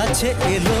কাছে এলো।